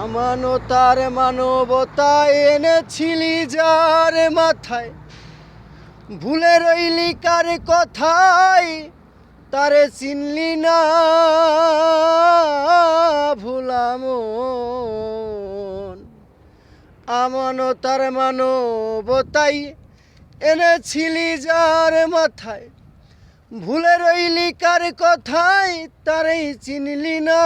আমানতার মানবতা এনেছিলি যার মাথায়। ভুলে রইলি কার কথায় তারে চিনলি না। ভুলাম আমানতার মানবতাই এনেছিলি যার মাথায়। ভুলে রইলি কার কথায় তারেই চিনলি না।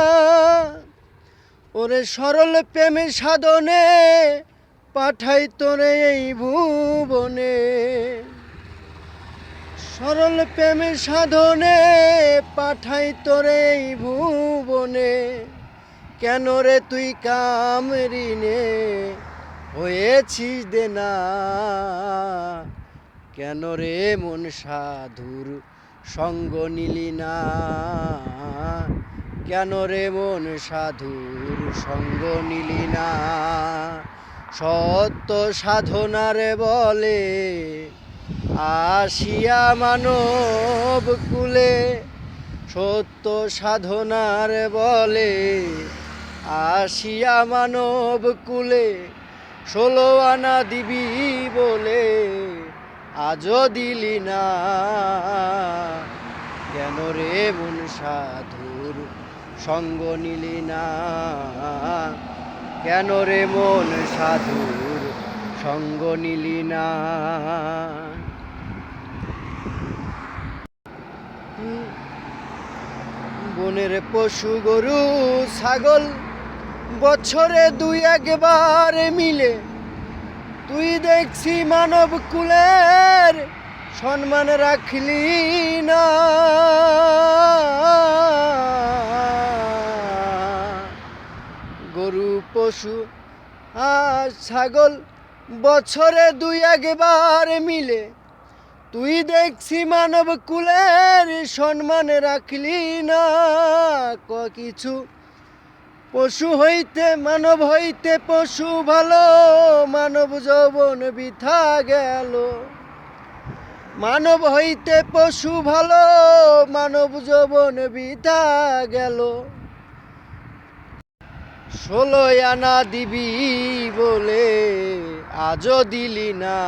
ওরে সরল প্রেমে সাধনে পাঠাই তোরে এই ভুবনে। সরল প্রেমে সাধনে পাঠাই তোরে এই ভুবনে। কেন রে তুই কামরিনে হয়েছিস দেনা কেন রে মন সাধুর সঙ্গ নিলি না? কেন রে মন সাধুর সঙ্গ নিলি না? সত্য সাধনার বলে, আসিয়া মানব কুলে, সত্য সাধনার বলে, আসিয়া মানব কুলে, ষোলো আনা দিবি বলে আজও দিলি না। কেন রে মন সাধুর সঙ্গ নিলি না। কেন রে মন সাধুর সঙ্গ নিলি না? বনের পশু গরু, ছাগল বছরে দুই একবার মিলে। তুই দেখছি মানব কুলের সম্মান রাখলি না। গরু, পশু আর ছাগল বছরে দুই একবার মিলে। তুই দেখছি মানব কুলের সম্মান রাখলি না ক কিছু। পশু হইতে, মানব হইতে পশু ভালো, মানব যৌবন বৃথা গেল। মানব হইতে পশু ভালো, মানব যৌবন বৃথা গেল। ষোলো আনা দিবি বলে আজও দিলি না।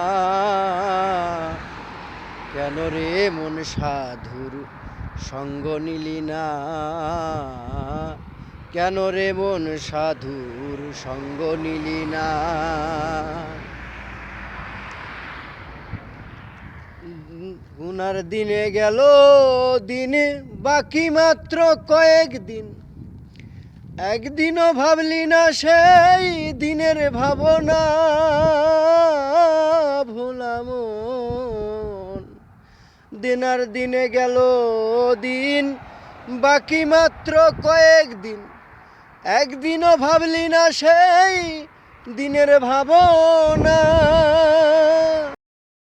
কেন রে মন সাধুর সঙ্গ নিলি না? কেন রে মন সাধুর সঙ্গ নিলি না? গুনার দিনে গেল দিনে, বাকি মাত্র কয়েক দিন। একদিনও ভাবলি না সেই দিনের ভাবনা ভোলাম দিনার দিনে গেল দিন, বাকি মাত্র কয়েক দিন একদিনও ভাবলি না সেই দিনের ভাবনা।